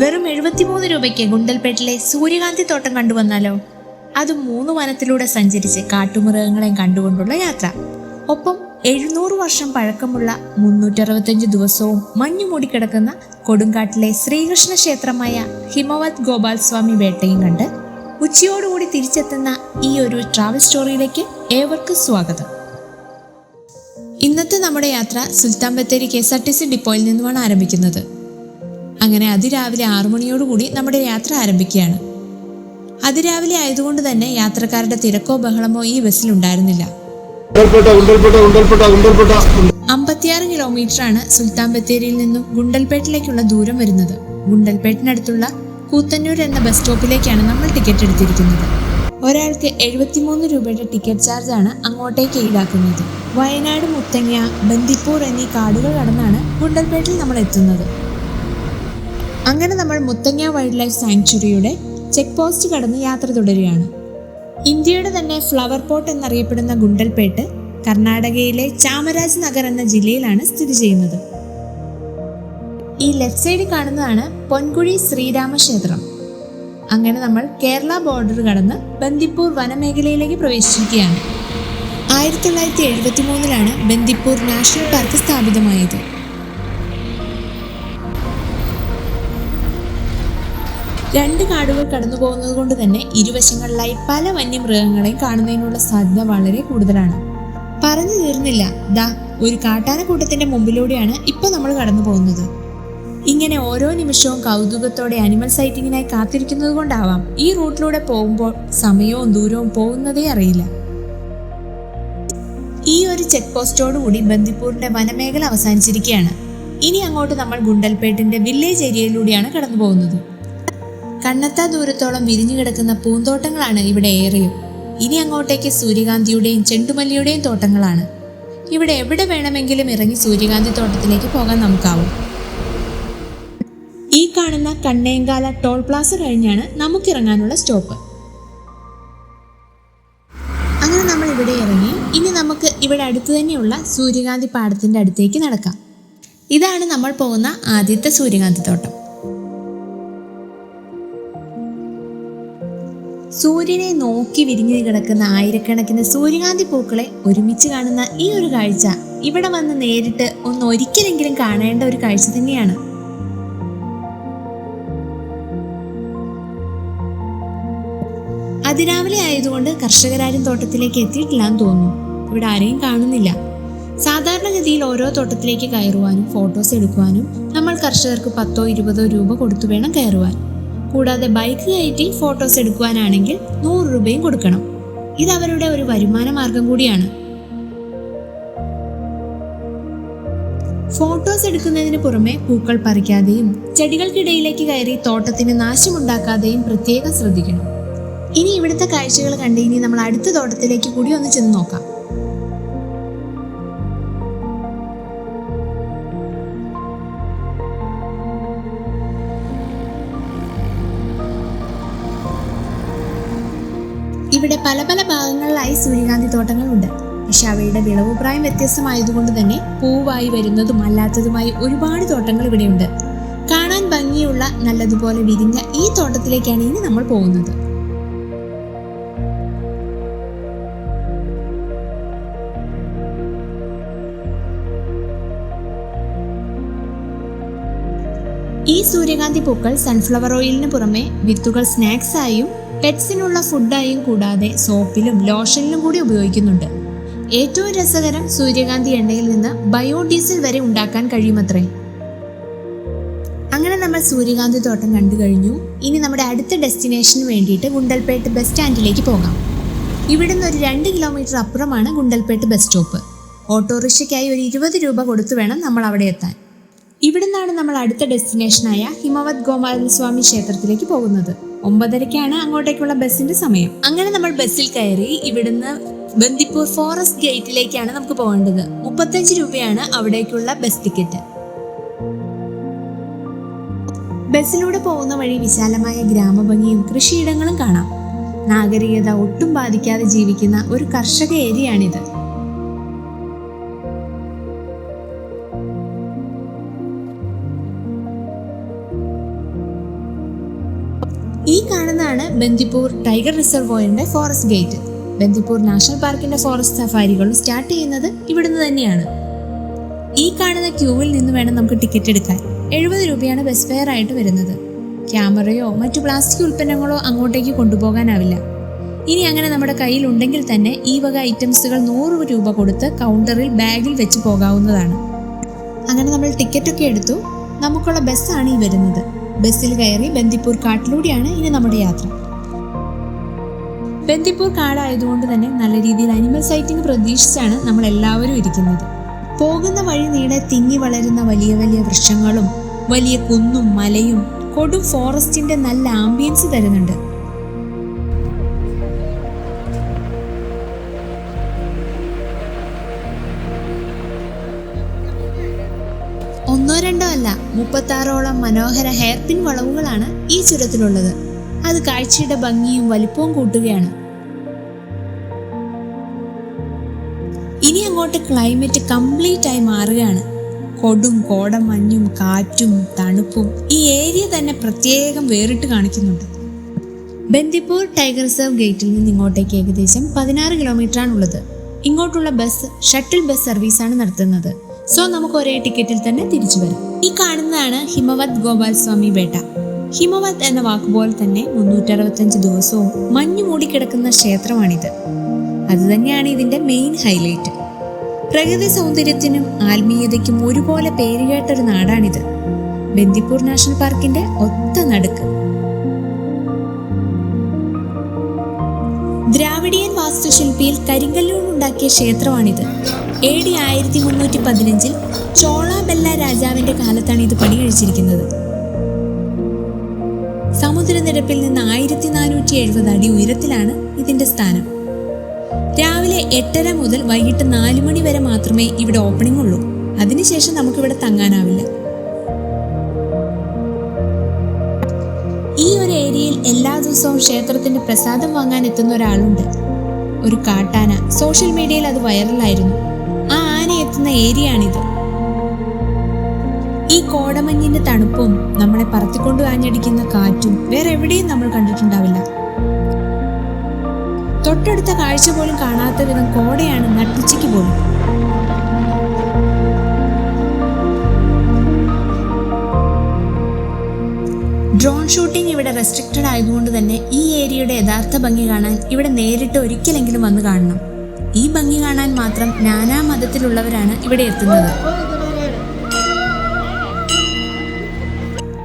വെറും എഴുപത്തിമൂന്ന് രൂപയ്ക്ക് ഗുണ്ടൽപേട്ടിലെ സൂര്യകാന്തി തോട്ടം കണ്ടുവന്നാലോ? അത് മൂന്ന് വനത്തിലൂടെ സഞ്ചരിച്ച് കാട്ടുമൃഗങ്ങളെയും കണ്ടുകൊണ്ടുള്ള യാത്ര. ഒപ്പം എഴുന്നൂറ് വർഷം പഴക്കമുള്ള മുന്നൂറ്ററുപത്തഞ്ച് ദിവസവും മഞ്ഞു മൂടിക്കിടക്കുന്ന കൊടുങ്കാട്ടിലെ ശ്രീകൃഷ്ണ ക്ഷേത്രമായ ഹിമവത് ഗോപാൽ സ്വാമി വേട്ടയും കണ്ട് ഉച്ചയോടുകൂടി തിരിച്ചെത്തുന്ന ഈ ഒരു ട്രാവൽ സ്റ്റോറിയിലേക്ക് ഏവർക്കും സ്വാഗതം. ഇന്നത്തെ നമ്മുടെ യാത്ര Sultan Bathery K S R T C ഡിപ്പോയിൽ നിന്നുമാണ് ആരംഭിക്കുന്നത്. അങ്ങനെ അതിരാവിലെ മണിയോടുകൂടി നമ്മുടെ യാത്ര ആരംഭിക്കുകയാണ്. അതിരാവിലെ ആയതുകൊണ്ട് തന്നെ യാത്രക്കാരുടെ തിരക്കോ ബഹളമോ ഈ ബസ്സിൽ ഉണ്ടായിരുന്നില്ല. അമ്പത്തിയാറ് കിലോമീറ്റർ ആണ് സുൽത്താൻ ബത്തേരിയിൽ നിന്നും ഗുണ്ടൽപേട്ടിലേക്കുള്ള ദൂരം വരുന്നത്. ഗുണ്ടൽപേട്ടിനടുത്തുള്ള കൂത്തന്നൂർ എന്ന ബസ് സ്റ്റോപ്പിലേക്കാണ് നമ്മൾ ടിക്കറ്റ് എടുത്തിരിക്കുന്നത്. ഒരാൾക്ക് എഴുപത്തിമൂന്ന് രൂപയുടെ ടിക്കറ്റ് ചാർജ് ആണ് അങ്ങോട്ടേക്ക് ഈടാക്കുന്നത്. വയനാട് മുത്തങ്ങ ബന്ദിപ്പൂർ എന്നീ കാടുകൾ കടന്നാണ് ഗുണ്ടൽപേട്ടിൽ നമ്മൾ എത്തുന്നത്. അങ്ങനെ നമ്മൾ മുത്തങ്ങ വൈൽഡ് ലൈഫ് സാങ്ച്വറിയുടെ ചെക്ക് പോസ്റ്റ് കടന്ന് യാത്ര തുടരുകയാണ്. ഇന്ത്യയുടെ തന്നെ ഫ്ലവർ പോട്ട് എന്നറിയപ്പെടുന്ന ഗുണ്ടൽപേട്ട് കർണാടകയിലെ ചാമരാജ് നഗർ എന്ന ജില്ലയിലാണ് സ്ഥിതി ചെയ്യുന്നത്. ഈ ലെഫ്റ്റ് സൈഡിൽ കാണുന്നതാണ് പൊൻകുഴി ശ്രീരാമക്ഷേത്രം. അങ്ങനെ നമ്മൾ കേരള ബോർഡർ കടന്ന് ബന്ദിപ്പൂർ വനമേഖലയിലേക്ക് പ്രവേശിക്കുകയാണ് ആയിരത്തി തൊള്ളായിരത്തി എഴുപത്തി മൂന്നിലാണ് ബന്ദിപ്പൂർ നാഷണൽ പാർക്ക് സ്ഥാപിതമായത്. രണ്ട് കാടുകൾ കടന്നു പോകുന്നത് കൊണ്ട് തന്നെ ഇരുവശങ്ങളിലായി പല വന്യമൃഗങ്ങളെയും കാണുന്നതിനുള്ള സാധ്യത വളരെ കൂടുതലാണ്. പറഞ്ഞു തീർന്നില്ല. ദാ ഒരു കാട്ടാന കൂട്ടത്തിന്റെ മുമ്പിലൂടെയാണ് ഇപ്പൊ നമ്മൾ കടന്നു പോകുന്നത്. ഇങ്ങനെ ഓരോ നിമിഷവും കൗതുകത്തോടെ അനിമൽ സൈറ്റിങ്ങിനായി കാത്തിരിക്കുന്നത് കൊണ്ടാവാം ഈ റൂട്ടിലൂടെ പോകുമ്പോൾ സമയവും ദൂരവും പോകുന്നതേ അറിയില്ല. ഈ ഒരു ചെക്ക് പോസ്റ്റോടുകൂടി ബന്ദിപ്പൂരിന്റെ വനമേഖല അവസാനിച്ചിരിക്കുകയാണ്. ഇനി അങ്ങോട്ട് നമ്മൾ ഗുണ്ടൽപേട്ടിന്റെ വില്ലേജ് ഏരിയയിലൂടെയാണ് കടന്നു പോകുന്നത്. കണ്ണെത്താ ദൂരത്തോളം വിരിഞ്ഞു കിടക്കുന്ന പൂന്തോട്ടങ്ങളാണ് ഇവിടെ ഏറെയും. ഇനി അങ്ങോട്ടേക്ക് സൂര്യകാന്തിയുടെയും ചെണ്ടുമല്ലിയുടെയും തോട്ടങ്ങളാണ്. ഇവിടെ എവിടെ വേണമെങ്കിലും ഇറങ്ങി സൂര്യകാന്തി തോട്ടത്തിലേക്ക് പോകാൻ നമുക്കാവും. ഈ കാണുന്ന കണ്ണേങ്കാല ടോൾ പ്ലാസ കഴിഞ്ഞാണ് നമുക്ക് ഇറങ്ങാനുള്ള സ്റ്റോപ്പ്. അങ്ങനെ നമ്മൾ ഇവിടെ ഇറങ്ങി. ഇനി നമുക്ക് ഇവിടെ അടുത്ത് തന്നെയുള്ള സൂര്യകാന്തി പാടത്തിന്റെ അടുത്തേക്ക് നടക്കാം. ഇതാണ് നമ്മൾ പോകുന്ന ആദ്യത്തെ സൂര്യകാന്തി തോട്ടം. സൂര്യനെ നോക്കി വിരിഞ്ഞു കിടക്കുന്ന ആയിരക്കണക്കിന് സൂര്യകാന്തി പൂക്കളെ ഒരുമിച്ച് കാണുന്ന ഈ ഒരു കാഴ്ച ഇവിടെ വന്ന് നേരിട്ട് ഒന്ന് ഒരിക്കലെങ്കിലും കാണേണ്ട ഒരു കാഴ്ച തന്നെയാണ്. അതിരാവിലെ ആയതുകൊണ്ട് കർഷകരാരും തോട്ടത്തിലേക്ക് എത്തിയിട്ടില്ലാന്ന് തോന്നുന്നു. ഇവിടെ ആരെയും കാണുന്നില്ല. സാധാരണഗതിയിൽ ഓരോ തോട്ടത്തിലേക്ക് കയറുവാനും ഫോട്ടോസ് എടുക്കുവാനും നമ്മൾ കർഷകർക്ക് പത്തോ ഇരുപതോ രൂപ കൊടുത്തു വേണം കയറുവാൻ. കൂടാതെ ബൈക്ക് കയറ്റി ഫോട്ടോസ് എടുക്കുവാനാണെങ്കിൽ നൂറ് രൂപയും കൊടുക്കണം. ഇത് അവരുടെ ഒരു വരുമാന മാർഗം കൂടിയാണ്. ഫോട്ടോസ് എടുക്കുന്നതിന് പുറമെ പൂക്കൾ പറിക്കാതെയും ചെടികൾക്കിടയിലേക്ക് കയറി തോട്ടത്തിന് നാശമുണ്ടാക്കാതെയും പ്രത്യേകം ശ്രദ്ധിക്കണം. ഇനി ഇവിടുത്തെ കാഴ്ചകൾ കണ്ട് ഇനി നമ്മൾ അടുത്ത തോട്ടത്തിലേക്ക് കൂടി ഒന്ന് ചെന്ന് നോക്കാം. ഇവിടെ പല പല ഭാഗങ്ങളിലായി സൂര്യകാന്തി തോട്ടങ്ങളുണ്ട്. പക്ഷെ അവയുടെ വിളവുപ്രായം വ്യത്യസ്തമായതുകൊണ്ട് തന്നെ പൂവായി വരുന്നതും അല്ലാത്തതുമായി ഒരുപാട് തോട്ടങ്ങൾ ഇവിടെയുണ്ട്. കാണാൻ ഭംഗിയുള്ള നല്ലതുപോലെ വിരിഞ്ഞ ഈ തോട്ടത്തിലേക്കാണ് ഇനി നമ്മൾ പോകുന്നത്. ഈ സൂര്യകാന്തി പൂക്കൾ സൺഫ്ലവർ ഓയിലിന് പുറമെ വിത്തുകൾ സ്നാക്സ് ആയും പെറ്റ്സിനുള്ള ഫുഡായും കൂടാതെ സോപ്പിലും ലോഷനിലും കൂടി ഉപയോഗിക്കുന്നുണ്ട്. ഏറ്റവും രസകരം സൂര്യകാന്തി എണ്ണയിൽ നിന്ന് ബയോഡീസൽ വരെ ഉണ്ടാക്കാൻ കഴിയുമത്രേ. അങ്ങനെ നമ്മൾ സൂര്യകാന്തി തോട്ടം കണ്ടു കഴിഞ്ഞു. ഇനി നമ്മുടെ അടുത്ത ഡെസ്റ്റിനേഷന് വേണ്ടിയിട്ട് ഗുണ്ടൽപേട്ട് ബസ് സ്റ്റാൻഡിലേക്ക് പോകാം. ഇവിടുന്ന് ഒരു രണ്ട് കിലോമീറ്റർ അപ്പുറമാണ് ഗുണ്ടൽപേട്ട് ബസ് സ്റ്റോപ്പ്. ഓട്ടോറിക്ഷയ്ക്കായി ഒരു ഇരുപത് രൂപ കൊടുത്തു വേണം നമ്മൾ അവിടെ എത്താൻ. ഇവിടുന്നാണ് നമ്മൾ അടുത്ത ഡെസ്റ്റിനേഷനായ ഹിമവത് ഗോപാലസ്വാമി ക്ഷേത്രത്തിലേക്ക് പോകുന്നത്. ഒമ്പതരയ്ക്കാണ് അങ്ങോട്ടേക്കുള്ള ബസ്സിന്റെ സമയം. അങ്ങനെ നമ്മൾ ബസ്സിൽ കയറി ഇവിടുന്ന് ബന്ദിപ്പൂർ ഫോറസ്റ്റ് ഗേറ്റിലേക്കാണ് നമുക്ക് പോകേണ്ടത്. മുപ്പത്തഞ്ച് രൂപയാണ് അവിടേക്കുള്ള ബസ് ടിക്കറ്റ്. ബസ്സിലൂടെ പോകുന്ന വഴി വിശാലമായ ഗ്രാമഭംഗിയും കൃഷിയിടങ്ങളും കാണാം. നാഗരികത ഒട്ടും ബാധിക്കാതെ ജീവിക്കുന്ന ഒരു കർഷക ഏരിയയാണിത്. ഈ കാണുന്നതാണ് ബന്ദിപ്പൂർ ടൈഗർ റിസർവോയറിന്റെ ഫോറസ്റ്റ് ഗേറ്റ്. ബന്ദിപ്പൂർ നാഷണൽ പാർക്കിന്റെ ഫോറസ്റ്റ് സഫാരികൾ സ്റ്റാർട്ട് ചെയ്യുന്നത് ഇവിടുന്ന് തന്നെയാണ്. ഈ കാണുന്ന ക്യൂവിൽ നിന്ന് വേണം നമുക്ക് ടിക്കറ്റ് എടുക്കാൻ. എഴുപത് രൂപയാണ് ബസ് ഫെയർ ആയിട്ട് വരുന്നത്. ക്യാമറയോ മറ്റു പ്ലാസ്റ്റിക് ഉൽപ്പന്നങ്ങളോ അങ്ങോട്ടേക്ക് കൊണ്ടുപോകാനാവില്ല. ഇനി അങ്ങനെ നമ്മുടെ കയ്യിൽ ഉണ്ടെങ്കിൽ തന്നെ ഈ വക ഐറ്റംസുകൾ നൂറ് രൂപ കൊടുത്ത് കൗണ്ടറിൽ ബാഗിൽ വെച്ച് പോകാവുന്നതാണ്. അങ്ങനെ നമ്മൾ ടിക്കറ്റൊക്കെ എടുത്തു. നമുക്കുള്ള ബസ്സാണ് ഈ വരുന്നത്. ബസ്സിൽ കയറി ബന്ദിപ്പൂർ കാട്ടിലൂടെയാണ് ഇനി നമ്മുടെ യാത്ര. ബന്ദിപ്പൂർ കാടായതുകൊണ്ട് തന്നെ നല്ല രീതിയിൽ അനിമൽ സൈറ്റിംഗ് പ്രതീക്ഷിച്ചാണ് നമ്മൾ എല്ലാവരും ഇരിക്കുന്നത്. പോകുന്ന വഴി നീളെ തിങ്ങി വളരുന്ന വലിയ വലിയ വൃക്ഷങ്ങളും വലിയ കുന്നും മലയും കൊടും ഫോറസ്റ്റിന്റെ നല്ല ആംബിയൻസ് തരുന്നുണ്ട്. ഒന്നോ രണ്ടോ അല്ല മുപ്പത്താറോളം മനോഹര ഹെയർ പിൻ വളവുകളാണ് ഈ ചുരത്തിലുള്ളത്. അത് കാഴ്ചയുടെ ഭംഗിയും വലിപ്പവും കൂട്ടുകയാണ്. ഇനി അങ്ങോട്ട് ക്ലൈമറ്റ് കംപ്ലീറ്റ് ആയി മാറുകയാണ്. കൊടും കോടമഞ്ഞും കാറ്റും തണുപ്പും ഈ ഏരിയ തന്നെ പ്രത്യേകം വേറിട്ട് കാണിക്കുന്നുണ്ട്. ബന്ദിപ്പൂർ ടൈഗർ റിസർവ് ഗേറ്റിൽ നിന്ന് ഇങ്ങോട്ടേക്ക് ഏകദേശം പതിനാറ് കിലോമീറ്റർ ആണുള്ളത്. ഇങ്ങോട്ടുള്ള ബസ് ഷട്ടിൽ ബസ് സർവീസാണ് നടത്തുന്നത്. സോ നമുക്ക് ഒരേ ടിക്കറ്റിൽ തന്നെ തിരിച്ചു വരാം. ഈ കാണുന്നതാണ് ഹിമവത് ഗോപാൽ സ്വാമി ബേട്ട ഹിമവത് എന്ന വാക്കുപോലെ തന്നെ മുന്നൂറ്ററുപത്തഞ്ച് ദിവസവും മഞ്ഞു മൂടിക്കിടക്കുന്ന ക്ഷേത്രമാണിത്. അതുതന്നെയാണ് ഇതിന്റെ മെയിൻ ഹൈലൈറ്റ് പ്രകൃതി സൗന്ദര്യത്തിനും ആത്മീയതയ്ക്കും ഒരുപോലെ പേരുകേട്ടൊരു നാടാണിത്. ബന്ദിപ്പൂർ നാഷണൽ പാർക്കിന്റെ ഒത്ത നടുക്ക്. ദ്രാവിഡിയൻ വാസ്തുശില്പിയിൽ കരിങ്കല്ലുകൊണ്ടുണ്ടാക്കിയ ക്ഷേത്രമാണിത്. എ ഡി ആയിരത്തി മുന്നൂറ്റി പതിനഞ്ചിൽ ചോളാബെല്ല രാജാവിന്റെ കാലത്താണ് ഇത് പണി കഴിച്ചിരിക്കുന്നത് സമുദ്രനിരപ്പിൽ നിന്ന് ആയിരത്തി നാനൂറ്റി എഴുപത് അടി ഉയരത്തിലാണ് ഇതിന്റെ സ്ഥാനം. രാവിലെ എട്ടര മുതൽ വൈകിട്ട് നാല് മണി വരെ മാത്രമേ ഇവിടെ ഓപ്പണിംഗ് ഉള്ളൂ അതിനുശേഷം നമുക്കിവിടെ തങ്ങാനാവില്ല. ഈ എല്ലാ ദിവസവും ക്ഷേത്രത്തിന്റെ പ്രസാദം വാങ്ങാൻ എത്തുന്ന ഒരാളുണ്ട്. ഒരു കാട്ടാന. സോഷ്യൽ മീഡിയയിൽ അത് വൈറലായിരുന്നു. ആ ആന എത്തുന്ന ഏരിയ ആണിത് ഈ കോടമഞ്ഞിന്റെ തണുപ്പും നമ്മളെ പറത്തിക്കൊണ്ട് ആഞ്ഞടിക്കുന്ന കാറ്റും വേറെ എവിടെയും നമ്മൾ കണ്ടിട്ടുണ്ടാവില്ല. തൊട്ടടുത്ത കാഴ്ച പോലും കാണാത്ത വിധം കോടയാണ് നട്ടുച്ചയ്ക്ക് പോലും. ഡ്രോൺ ഷൂട്ടിംഗ് ഇവിടെ റെസ്ട്രിക്റ്റഡ് ആയതുകൊണ്ട് തന്നെ ഈ ഏരിയയുടെ യഥാർത്ഥ ഭംഗി കാണാൻ ഇവിടെ നേരിട്ട് ഒരിക്കലെങ്കിലും വന്ന് കാണണം. ഈ ഭംഗി കാണാൻ മാത്രം നാനാ മതത്തിലുള്ളവരാണ് ഇവിടെ എത്തുന്നത്.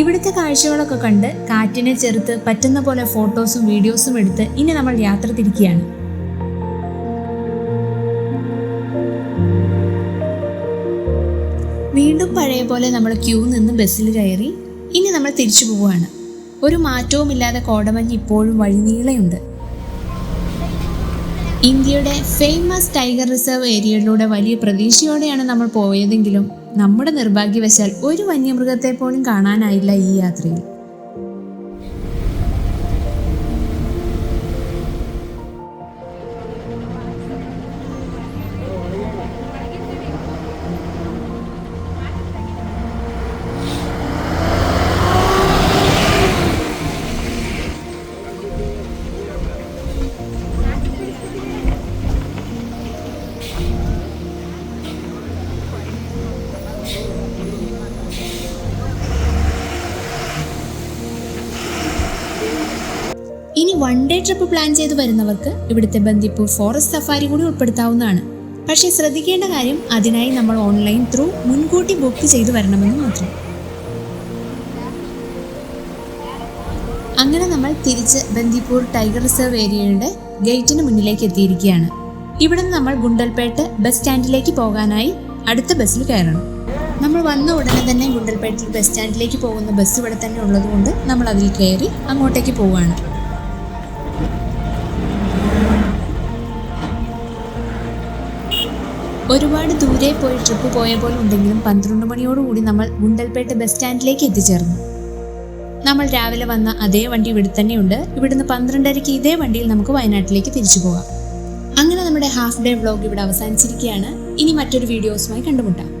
ഇവിടുത്തെ കാഴ്ചകളൊക്കെ കണ്ട് കാറ്റിനെ ചെറുത്ത് പറ്റുന്ന പോലെ ഫോട്ടോസും വീഡിയോസും എടുത്ത് ഇനി നമ്മൾ യാത്ര തിരിക്കുകയാണ്. വീണ്ടും പഴയ പോലെ നമ്മൾ ക്യൂ നിന്ന് ബസ്സിൽ കയറി ഇനി നമ്മൾ തിരിച്ചു പോവുകയാണ്. ഒരു മാറ്റവുമില്ലാതെ കോടമഞ്ഞ് ഇപ്പോഴും വഴിനീളയുണ്ട്. ഇന്ത്യയുടെ ഫേമസ് ടൈഗർ റിസർവ് ഏരിയയിലൂടെ വലിയ പ്രതീക്ഷയോടെയാണ് നമ്മൾ പോയതെങ്കിലും നമ്മുടെ നിർഭാഗ്യവശാൽ ഒരു വന്യമൃഗത്തെ പോലും കാണാനായില്ല ഈ യാത്രയിൽ. ഇനി വൺ ഡേ ട്രിപ്പ് പ്ലാൻ ചെയ്ത് വരുന്നവർക്ക് ഇവിടുത്തെ ബന്ദിപ്പൂർ ഫോറസ്റ്റ് സഫാരി കൂടി ഉൾപ്പെടുത്താവുന്നതാണ്. പക്ഷേ ശ്രദ്ധിക്കേണ്ട കാര്യം അതിനായി നമ്മൾ ഓൺലൈൻ ത്രൂ മുൻകൂട്ടി ബുക്ക് ചെയ്ത് വരണമെന്ന് മാത്രം. അങ്ങനെ നമ്മൾ തിരിച്ച് ബന്ദിപ്പൂർ ടൈഗർ റിസർവ് ഏരിയയുടെ ഗേറ്റിന് മുന്നിലേക്ക് എത്തിയിരിക്കുകയാണ്. ഇവിടെ നമ്മൾ ഗുണ്ടൽപേട്ട് ബസ് സ്റ്റാൻഡിലേക്ക് പോകാനായി അടുത്ത ബസ്സിൽ കയറണം. നമ്മൾ വന്ന ഉടനെ തന്നെ ഗുണ്ടൽപേട്ടിൽ ബസ് സ്റ്റാൻഡിലേക്ക് പോകുന്ന ബസ് ഇവിടെ തന്നെ ഉള്ളതുകൊണ്ട് നമ്മൾ അതിൽ കയറി അങ്ങോട്ടേക്ക് പോവുകയാണ്. ഒരുപാട് ദൂരെ പോയി ട്രിപ്പ് പോയ പോലെ ഉണ്ടെങ്കിലും പന്ത്രണ്ട് മണിയോടുകൂടി നമ്മൾ ഗുണ്ടൽപേട്ട ബസ് സ്റ്റാൻഡിലേക്ക് എത്തിച്ചേർന്നു. നമ്മൾ രാവിലെ വന്ന അതേ വണ്ടി ഇവിടെ തന്നെയുണ്ട്. ഇവിടുന്ന് പന്ത്രണ്ടരയ്ക്ക് ഇതേ വണ്ടിയിൽ നമുക്ക് വയനാട്ടിലേക്ക് തിരിച്ചു പോകാം. അങ്ങനെ നമ്മുടെ ഹാഫ് ഡേ വ്ളോഗ് ഇവിടെ അവസാനിച്ചിരിക്കുകയാണ്. ഇനി മറ്റൊരു വീഡിയോസുമായി കണ്ടുമുട്ടാം.